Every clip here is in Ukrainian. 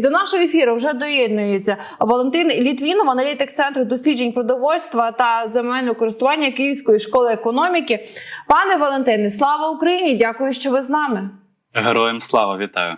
До нашого ефіру вже доєднується Валентин Літвінов, аналітик центру досліджень продовольства та земельного користування Київської школи економіки. Пане Валентине, слава Україні! Дякую, що ви з нами. Героям слава вітаю.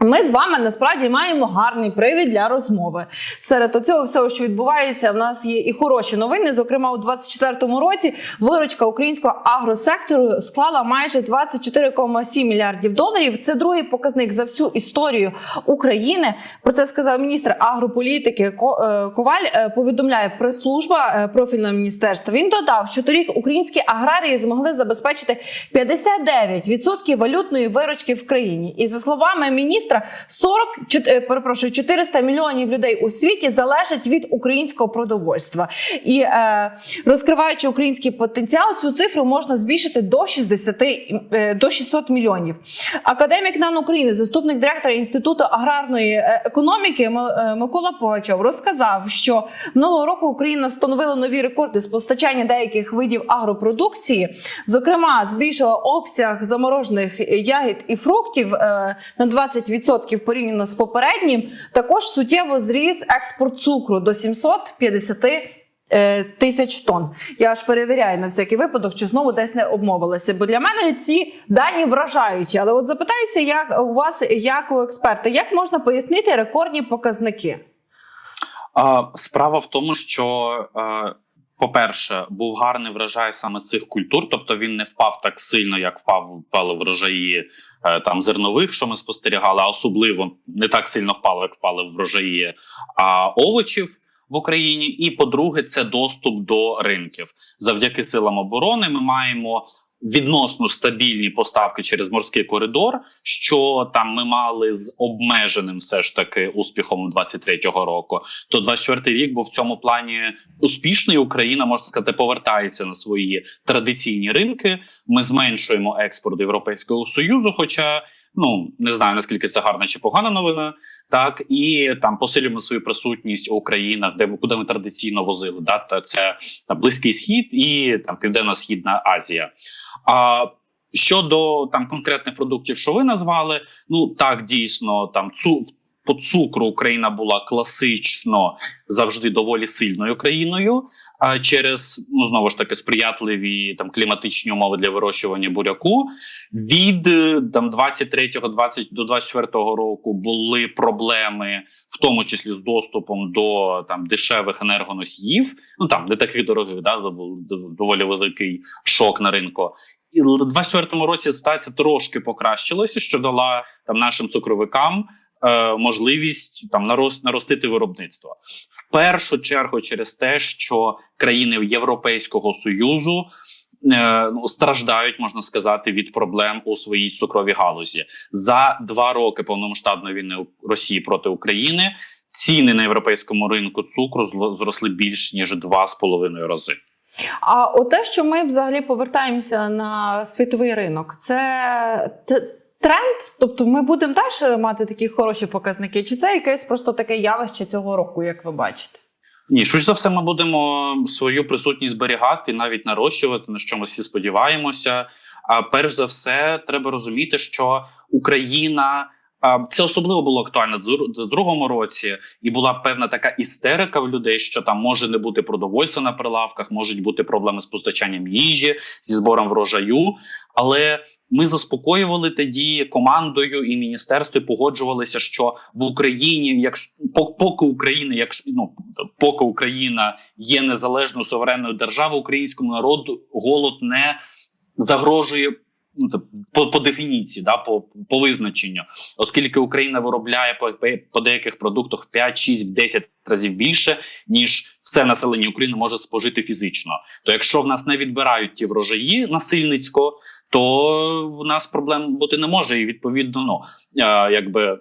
Ми з вами насправді маємо гарний привід для розмови. Серед цього всього, що відбувається, в нас є і хороші новини. Зокрема, у 2024 році виручка українського агросектору склала майже 24,7 мільярдів доларів. Це другий показник за всю історію України. Про це сказав міністр агрополітики е, Коваль. е, Повідомляє прес-служба е, профільного міністерства. Він додав, що торік українські аграрії змогли забезпечити 59% валютної виручки в країні. І за словами міністра, 40, чот- е, перепрошую, 400 мільйонів людей у світі залежать від українського продовольства. І е, розкриваючи український потенціал, цю цифру можна збільшити до 60, е, до 600 мільйонів. Академік НАН України, заступник директора інституту аграрної е, економіки е, Микола Погачов розказав, що минулого року Україна встановила нові рекорди з постачання деяких видів агропродукції. Зокрема, збільшила обсяг заморожених ягід і фруктів е, на 20% порівняно з попереднім. Також суттєво зріс експорт цукру до 750 е, тисяч тонн. Я аж перевіряю на всякий випадок, чи знову десь не обмовилася. Бо для мене ці дані вражаючі. Але от запитаюся, як у вас, як у експерта, як можна пояснити рекордні показники? Справа в тому, що, е, по-перше, був гарний врожай саме цих культур, тобто він не впав так сильно, як впав впали врожаї е, там зернових, що ми спостерігали, а особливо не так сильно впало, як впали врожаї а, овочів. В Україні, і по-друге, це доступ до ринків завдяки силам оборони. Ми маємо відносно стабільні поставки через морський коридор, що там ми мали з обмеженим все ж таки успіхом 23-го року. То 24-й рік був в цьому плані успішний. Україна можна сказати повертається на свої традиційні ринки. Ми зменшуємо експорт Європейського союзу, хоча. Ну не знаю наскільки це гарна чи погана новина, так і там посилюємо свою присутність у країнах, де куди ми традиційно возили. Да, це там, Близький Схід і там Південно-Східна Азія. А щодо там конкретних продуктів, що ви назвали, ну так дійсно там цу по цукру Україна була класично завжди доволі сильною країною. А через ну знову ж таки сприятливі там кліматичні умови для вирощування буряку. Від там 23-го 20 до 24-го року були проблеми, в тому числі з доступом до там дешевих енергоносіїв. Ну там не таких дорогих, да доволі великий шок на ринку. І в 24-му році ситуація трошки покращилася, що дала там нашим цукровикам е, можливість там нарост, наростити виробництво в першу чергу через те, що країни Європейського союзу. е, ну, Страждають, можна сказати, від проблем у своїй цукровій галузі за два роки повномасштабної війни Росії проти України. Ціни на європейському ринку цукру зросли більш ніж два з половиною рази. А те, що ми взагалі повертаємося на світовий ринок, це тренд? Тобто ми будемо далі мати такі хороші показники, чи це якесь просто таке явище цього року, як ви бачите? Ні, швидше за все, ми будемо свою присутність зберігати, навіть нарощувати, на що ми всі сподіваємося. А перш за все, треба розуміти, що Україна. Це особливо було актуально в другому році, і була певна така істерика в людей, що там може не бути продовольства на прилавках, можуть бути проблеми з постачанням їжі, зі збором врожаю. Але ми заспокоювали тоді командою і міністерство і погоджувалися, що в Україні, якщо по- поки Україна, якщо ну поки Україна є незалежною суверенною державою, українському народу голод не загрожує. Ну, по, по дефініції, да, по, по визначенню, оскільки Україна виробляє по, по деяких продуктах 5, 6, 10 разів більше, ніж все населення України може спожити фізично. То якщо в нас не відбирають ті врожаї насильницько, то в нас проблем бути не може. І відповідно, ну е, якби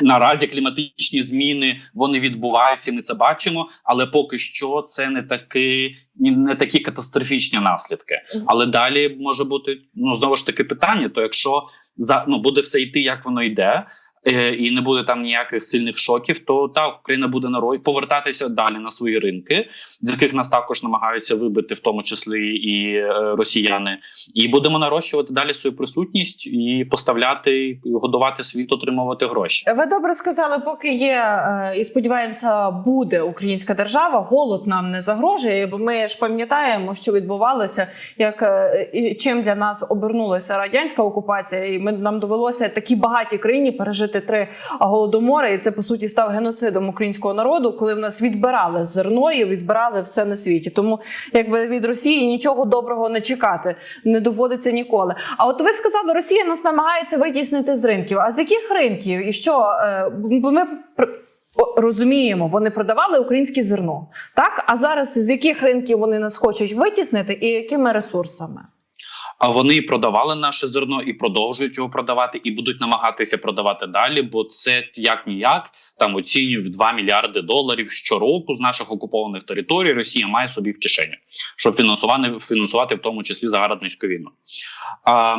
наразі кліматичні зміни вони відбуваються. Ми це бачимо, але поки що це не такі, не такі катастрофічні наслідки. Але далі може бути ну знову ж таки питання: то якщо за ну буде все йти, як воно йде. Е, І не буде там ніяких сильних шоків, то так Україна буде на рой повертатися далі на свої ринки, з яких нас також намагаються вибити, в тому числі і е, росіяни, і будемо нарощувати далі свою присутність і поставляти, годувати світ, отримувати гроші. Ви добре сказали, поки є е, і сподіваємося, буде українська держава. Голод нам не загрожує, бо ми ж пам'ятаємо, що відбувалося, як і чим для нас обернулася радянська окупація, і ми нам довелося такій багатій країні пережити три голодомори. І це по суті став геноцидом українського народу, коли в нас відбирали зерно і відбирали все на світі. Тому якби від Росії нічого доброго не чекати не доводиться ніколи. А от ви сказали, Росія нас намагається витіснити з ринків. А з яких ринків і що Е, бо ми розуміємо, вони продавали українське зерно, так а зараз з яких ринків вони нас хочуть витіснити і якими ресурсами? А вони продавали наше зерно і продовжують його продавати, і будуть намагатися продавати далі. Бо це як ніяк там оцінюють в 2 мільярди доларів щороку з наших окупованих територій. Росія має собі в кишені, щоб фінансувати фінансувати в тому числі загарбницьку війну. А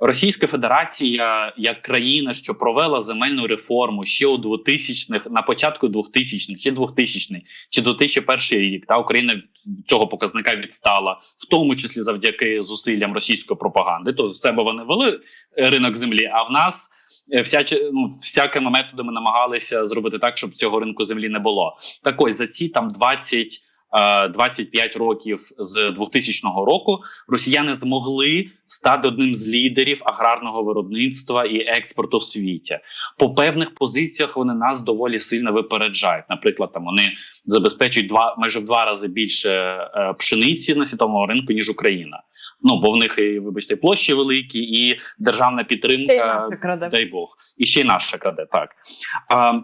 Російська Федерація як країна, що провела земельну реформу ще у 2000-х, на початку 2000-х, чи 2000-х, чи 2001 рік, та Україна цього показника відстала, в тому числі завдяки зусиллям російської пропаганди. То в себе вони вели е, ринок землі. А в нас е, всяче, ну, всякими методами намагалися зробити так, щоб цього ринку землі не було. Так ось за ці там 20 е, 25 років з 2000 року росіяни змогли стати одним з лідерів аграрного виробництва і експорту в світі. По певних позиціях вони нас доволі сильно випереджають. Наприклад, там вони забезпечують два майже в два рази більше е, пшениці на світовому ринку ніж Україна. Ну бо в них і вибачте площі великі, і державна підтримка Ще й наше краде. дай Бог, і ще й наша краде. Так а,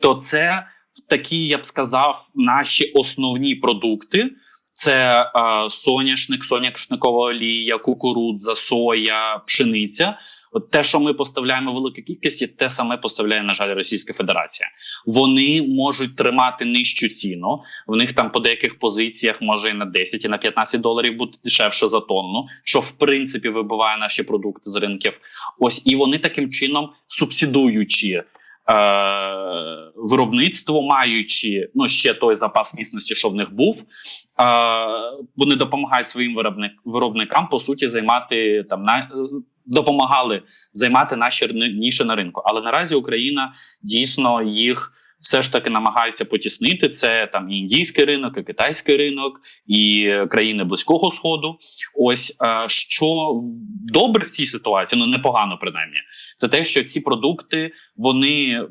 то це такі, я б сказав, наші основні продукти. Це е, соняшник, соняшникова олія, кукурудза, соя, пшениця. От те, що ми поставляємо велику кількість, те саме поставляє, на жаль, Російська Федерація. Вони можуть тримати нижчу ціну. В них там по деяких позиціях може і на 10, і на 15 доларів бути дешевше за тонну, що в принципі вибиває наші продукти з ринків. Ось і вони таким чином субсидуючи. Е, виробництво, маючи ну ще той запас міцності, що в них був, е, вони допомагають своїм виробник, виробникам по суті займати там на допомагали займати наші ніше на ринку. Але наразі Україна дійсно їх все ж таки намагається потіснити. Це там і індійський ринок, і китайський ринок, і країни близького сходу. Ось е, що добре в цій ситуації, ну непогано принаймні, це те, що ці продукти вони.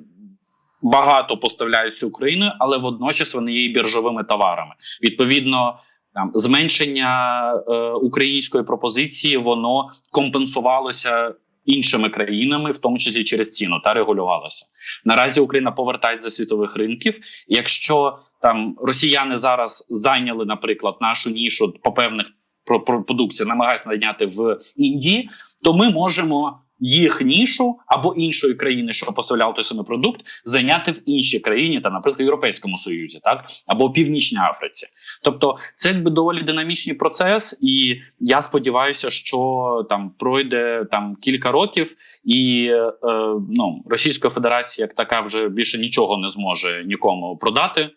Багато поставляються Україною, але водночас вони є біржовими товарами. Відповідно, там зменшення е, української пропозиції воно компенсувалося іншими країнами, в тому числі через ціну, та регулювалося. Наразі Україна повертається з світових ринків. Якщо там росіяни зараз зайняли, наприклад, нашу нішу по певних про, про продукції, намагаються найняти в Індії, то ми можемо їх нішу або іншої країни, що поставляв той самий продукт, зайняти в іншій країні, та, наприклад, в Європейському Союзі, так або в Північній Африці. Тобто, це якби доволі динамічний процес, і я сподіваюся, що там пройде там кілька років, і е, ну Російська Федерація як така вже більше нічого не зможе нікому продати.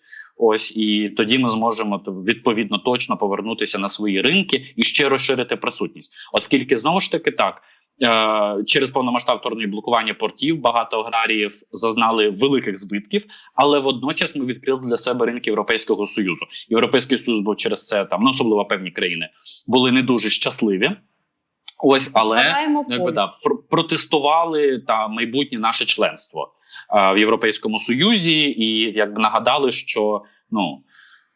Ось і тоді ми зможемо відповідно точно повернутися на свої ринки і ще розширити присутність, оскільки знову ж таки так. Е, Через повномасштаб вторгнення і блокування портів багато аграріїв зазнали великих збитків, але водночас ми відкрили для себе ринки Європейського союзу. Європейський союз був через це там, ну особливо певні країни, були не дуже щасливі. Ось, але якби да, протестували та майбутнє наше членство е, в Європейському Союзі, і якби нагадали, що ну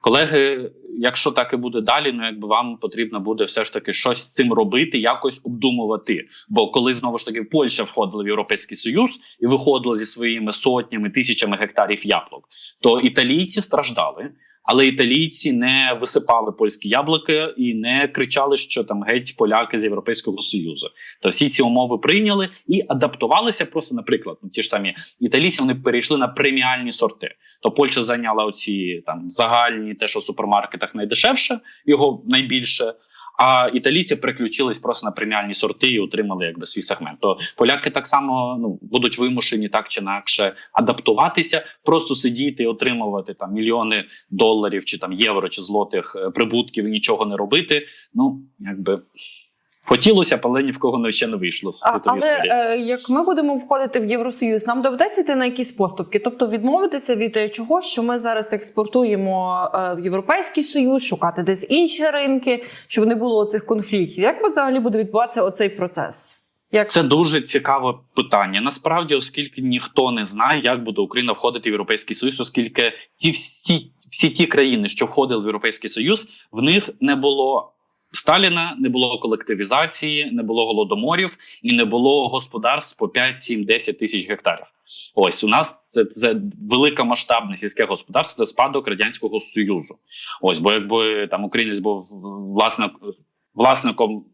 колеги, якщо так і буде далі, ну якби вам потрібно буде все ж таки щось з цим робити, якось обдумувати. Бо коли знову ж таки Польща входила в Європейський Союз і виходила зі своїми сотнями тисячами гектарів яблук, то італійці страждали. Але італійці не висипали польські яблуки і не кричали, що там геть поляки з Європейського союзу. То всі ці умови прийняли і адаптувалися. Просто, наприклад, ну, ті ж самі італійці вони перейшли на преміальні сорти. То Польща зайняла оці там загальні, те, що в супермаркетах найдешевше, його найбільше. А італійці переключились просто на преміальні сорти і отримали якби свій сегмент. То поляки так само ну будуть вимушені так чи інакше адаптуватися, просто сидіти і отримувати там мільйони доларів чи там євро чи злотих е, прибутків і нічого не робити. Ну якби хотілося, б, але ні в кого не ще не вийшло. А, але е, як ми будемо входити в Євросоюз, нам доведеться йти на якісь поступки, тобто відмовитися від е, чогось, що ми зараз експортуємо е, в Європейський Союз, шукати десь інші ринки, щоб не було цих конфліктів. Як взагалі буде відбуватися оцей процес? Як Це дуже цікаве питання. Насправді, оскільки ніхто не знає, як буде Україна входити в Європейський Союз, оскільки ті всі, всі ті країни, що входили в Європейський Союз, в них не було Сталіна, не було колективізації, не було голодоморів і не було господарств по 5, 7, 10 тисяч гектарів. Ось у нас це, це велика масштабне сільське господарство, це спадок радянського союзу. Ось, бо якби там українець був власник, власником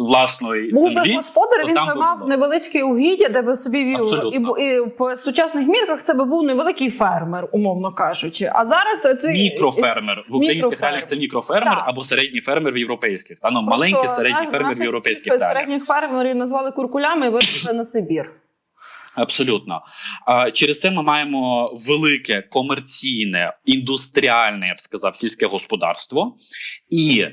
власної був би господар, він би мав було. невеличке угіддя, де би собі вів Абсолютно. і, і по сучасних мірках це би був невеликий фермер, умовно кажучи. А зараз це Мікрофермер в українських Мікрофермер. реаліях це мікрофермер Так. або середній фермер в європейських. Та ну Просто маленький середній наш- фермер в європейських реаліях. середніх фермерів назвали куркулями і вивезли на Сибір. Абсолютно. Через це ми маємо велике комерційне, індустріальне, я б сказав, сільське господарство і.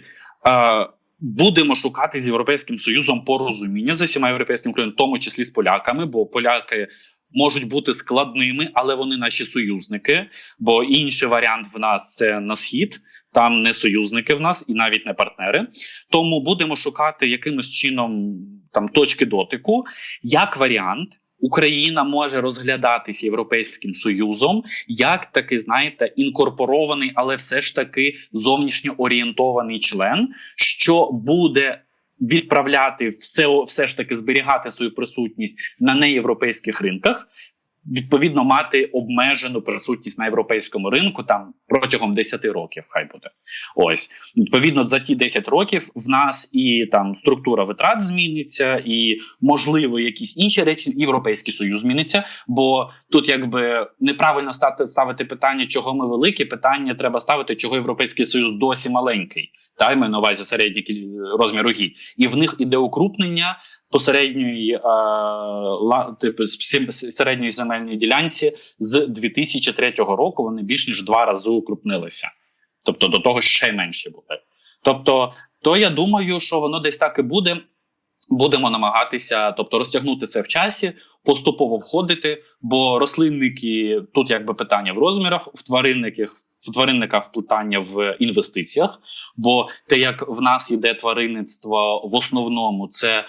Будемо шукати з європейським союзом порозуміння з усіма європейськими країнами, в тому числі з поляками, бо поляки можуть бути складними, але вони наші союзники. Бо інший варіант в нас це на схід, там не союзники в нас і навіть не партнери. Тому будемо шукати якимось чином там точки дотику. Як варіант, Україна може розглядатися Європейським Союзом як таки, знаєте, інкорпорований, але все ж таки зовнішньо орієнтований член, що буде. Відправляти все, все ж таки зберігати свою присутність на неєвропейських ринках, відповідно мати обмежену присутність на європейському ринку там протягом 10 років. Хай буде ось відповідно за ті 10 років в нас і там структура витрат зміниться, і можливо якісь інші речі. Європейський союз зміниться. Бо тут якби неправильно стати ставити питання, чого ми великі. Питання треба ставити, чого європейський союз досі маленький. Та й маю на увазі середній розмір угідь. і в них іде укрупнення посередньої е, типу середньої земельної ділянці з 2003 року. Вони більш ніж два рази укрупнилися. Тобто до того ще менше були. Тобто, то я думаю, що воно десь так і буде. Будемо намагатися, тобто розтягнути це в часі, поступово входити, бо рослинники тут якби питання в розмірах, в тваринниках, в тваринниках питання в інвестиціях. Бо те, як в нас іде тваринництво, в основному це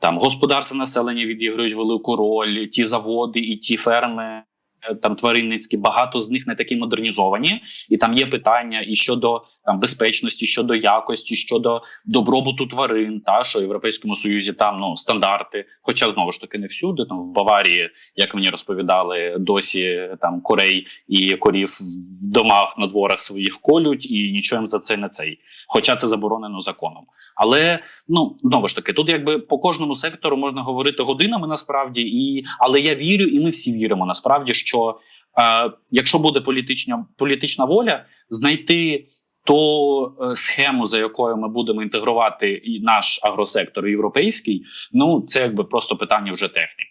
там господарство населення відіграють велику роль, ті заводи і ті ферми. Е, Там тваринницькі, багато з них не такі модернізовані, і там є питання і щодо там безпечності, щодо якості, щодо добробуту тварин, та що в Європейському Союзі там ну стандарти. Хоча знову ж таки не всюди. Там в Баварії, як мені розповідали, досі там корей і корів в домах на дворах своїх колють, і нічого їм за це не цей. Хоча це заборонено законом. Але ну знову ж таки, тут якби по кожному сектору можна говорити годинами насправді, і але я вірю, і ми всі віримо насправді, е, якщо буде політична політична воля, знайти ту е, схему, за якою ми будемо інтегрувати і наш агросектор і європейський, ну це якби просто питання вже техніки.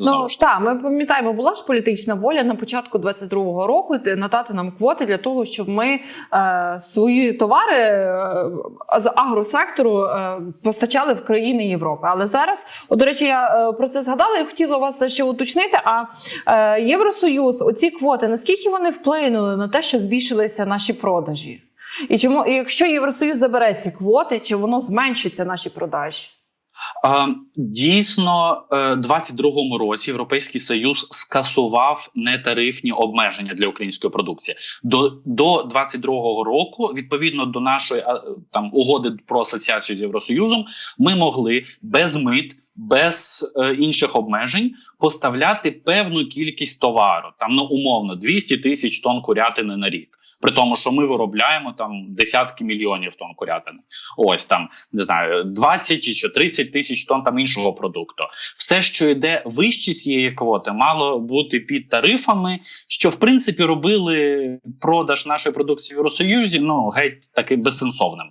Знову Ну ж так, ми пам'ятаємо, була ж політична воля на початку 22-го року надати нам квоти для того, щоб ми е, свої товари е, з агросектору е, постачали в країни Європи. Але зараз, от, до речі, я е, про це згадала і хотіла вас ще уточнити. А е, Євросоюз, оці квоти, наскільки вони вплинули на те, що збільшилися наші продажі? І чому, і якщо Євросоюз забере ці квоти, чи воно зменшиться наші продажі? Дійсно, е, 22-му році Європейський Союз скасував нетарифні обмеження для української продукції. До, до 22-го року, відповідно до нашої там угоди про асоціацію з Євросоюзом, ми могли без мит. Без е, інших обмежень поставляти певну кількість товару, там ну умовно 200 тисяч тонн курятини на рік. При тому, що ми виробляємо там десятки мільйонів тонн курятини. Ось там не знаю, 20 чи 30 тисяч тонн там іншого продукту. Все, що йде вище цієї квоти, мало бути під тарифами, що в принципі робили продаж нашої продукції в Євросоюзі, ну геть таки безсенсовним.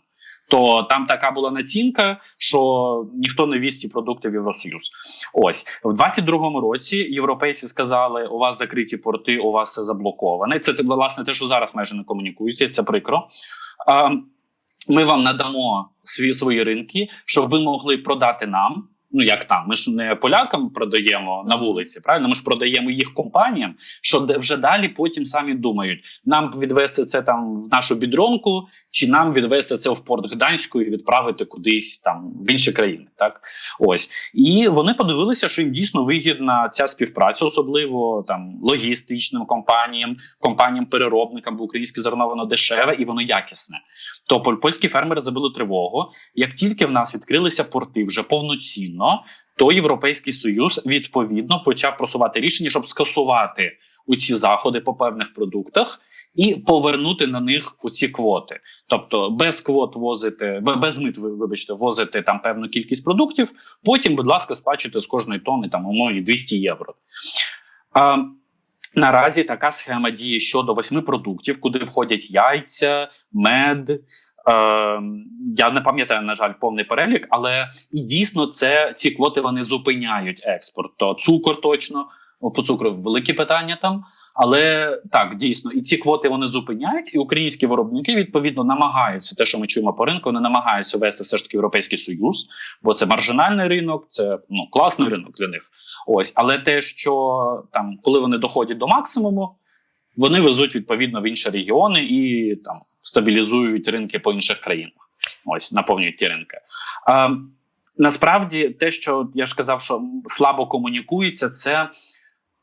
То там така була націнка, що ніхто не віз ці продукти в Євросоюз. Ось в 22-му році європейці сказали: у вас закриті порти, у вас все заблоковане. Це власне те, що зараз майже не комунікується. Це прикро. Ми вам надамо свої, свої ринки, щоб ви могли продати нам. Ну як там, ми ж не полякам продаємо на вулиці, правильно? Ми ж продаємо їх компаніям, що вже далі потім самі думають, нам відвести це там в нашу бідронку, чи нам відвести це в порт Гданську і відправити кудись там в інші країни. Так ось і вони подивилися, що їм дійсно вигідна ця співпраця, особливо там логістичним компаніям, компаніям переробникам, бо українське зерно воно дешеве і воно якісне. То поль- польські фермери забили тривогу. Як тільки в нас відкрилися порти вже повноцінно, то Європейський Союз відповідно почав просувати рішення, щоб скасувати оці заходи по певних продуктах і повернути на них оці квоти. Тобто без квот возити, без мит, вибачте, возити там певну кількість продуктів. Потім, будь ласка, сплачуйте з кожної тонни там умовні 200 євро. А, Наразі така схема діє щодо восьми продуктів, куди входять яйця, мед. Е, я не пам'ятаю, на жаль, повний перелік, але і дійсно це ці квоти вони зупиняють експорт. То цукор точно по цукру великі питання там. Але так дійсно і ці квоти вони зупиняють, і українські виробники відповідно намагаються те, що ми чуємо по ринку, вони намагаються вести все ж таки європейський союз, бо це маржинальний ринок, це ну класний ринок для них. Ось, але те, що там, коли вони доходять до максимуму, вони везуть відповідно в інші регіони і там стабілізують ринки по інших країнах. Ось наповнюють ті ринки. А, насправді, те, що я ж казав, що слабо комунікується, це.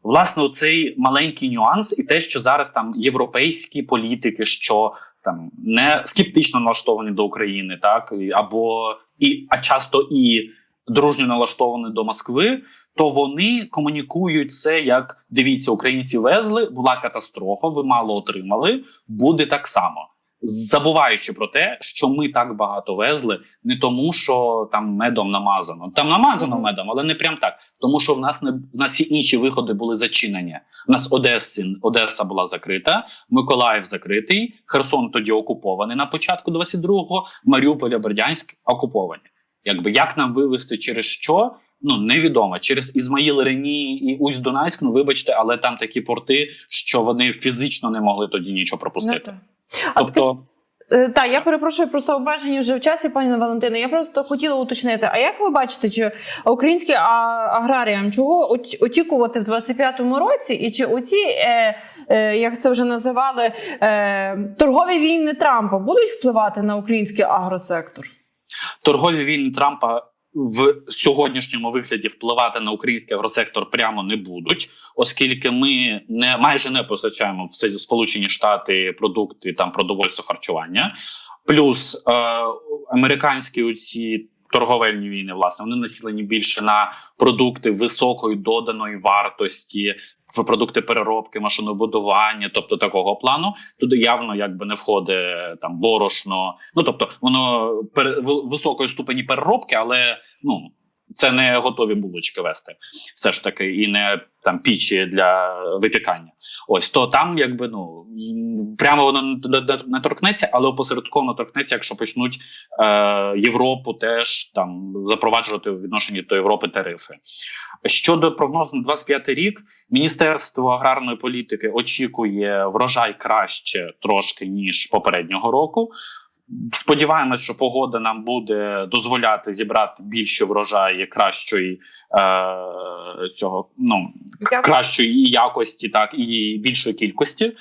Власне, цей маленький нюанс, і те, що зараз там європейські політики, що там не скептично налаштовані до України, так або і а часто і дружньо налаштовані до Москви, то вони комунікують це як дивіться, українці везли, була катастрофа, ви мало отримали, буде так само. Забуваючи про те, що ми так багато везли, не тому, що там медом намазано. Там намазано Мгм. медом, але не прям так. Тому що в нас не в нас всі інші виходи були зачинені. У нас Одеси, Одеса була закрита, Миколаїв закритий, Херсон тоді окупований на початку 22-го, Маріуполь, Бердянськ окуповані. Якби як нам вивести через що? Ну невідомо через Ізмаїл Рені і Усть Дунайськ. Ну вибачте, але там такі порти, що вони фізично не могли тоді нічого пропустити. Тобто, Е, Так, я перепрошую, просто обмежені вже в часі, пані Валентина. Я просто хотіла уточнити. А як ви бачите, чи українським аграріям чого очікувати в 25-му році, і чи оці, е, е, як це вже називали, е, торгові війни Трампа будуть впливати на український агросектор? торгові війни Трампа в сьогоднішньому вигляді впливати на український агросектор прямо не будуть, оскільки ми не майже не постачаємо в Сполучені Штати продукти там продовольство харчування. Плюс е, американські ці торговельні війни, власне, вони націлені більше на продукти високої доданої вартості. В продукти переробки, машинобудування, тобто такого плану, туди явно якби не входить там борошно. Ну тобто, воно пер, в- високої ступені переробки, але ну це не готові булочки вести, все ж таки, і не там пічі для випікання. Ось то там, якби ну прямо воно не, не, не торкнеться, але опосередковано торкнеться, якщо почнуть е, Європу теж там запроваджувати в відношенні до Європи тарифи. Щодо прогнозу на 25 рік, Міністерство аграрної політики очікує врожай краще трошки ніж попереднього року. Сподіваємось, що погода нам буде дозволяти зібрати більше врожаї кращої е, цього ну Дякую. кращої якості, так і більшої кількості, е,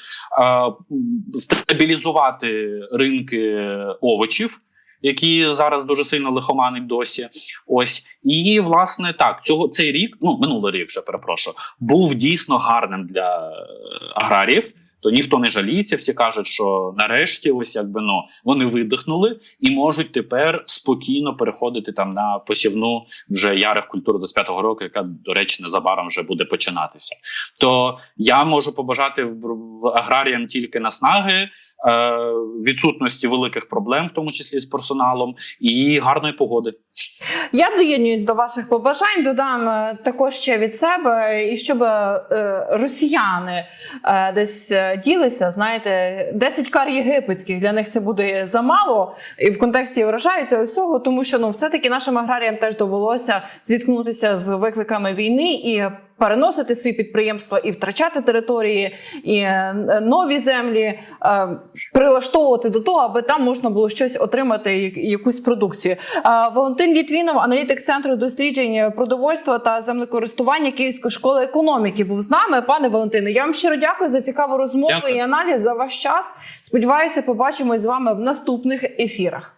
стабілізувати ринки овочів. Які зараз дуже сильно лихоманить досі, ось і власне так цього цей рік, ну минулий рік вже перепрошую, був дійсно гарним для е, аграріїв. То ніхто не жаліється, всі кажуть, що нарешті, ось якби ну вони видихнули і можуть тепер спокійно переходити там на посівну вже ярих культур 25-го року, яка до речі незабаром вже буде починатися. То я можу побажати в, аграріям тільки наснаги, відсутності великих проблем, в тому числі з персоналом, і гарної погоди. Я доєднуюсь до ваших побажань. Додам е, також ще від себе, і щоб е, росіяни е, десь е, ділися, знаєте, 10 кар єгипетських для них це буде замало, і в контексті вражаю цього всього, тому що ну все-таки нашим аграріям теж довелося зіткнутися з викликами війни і. Переносити свої підприємства і втрачати території, і е, нові землі е, прилаштовувати до того, аби там можна було щось отримати, якусь продукцію. Е, Валентин Літвінов, аналітик центру досліджень продовольства та землекористування Київської школи економіки, був з нами. Пане Валентине, я вам щиро дякую за цікаву розмову Дякую. і аналіз за ваш час. Сподіваюся, побачимось з вами в наступних ефірах.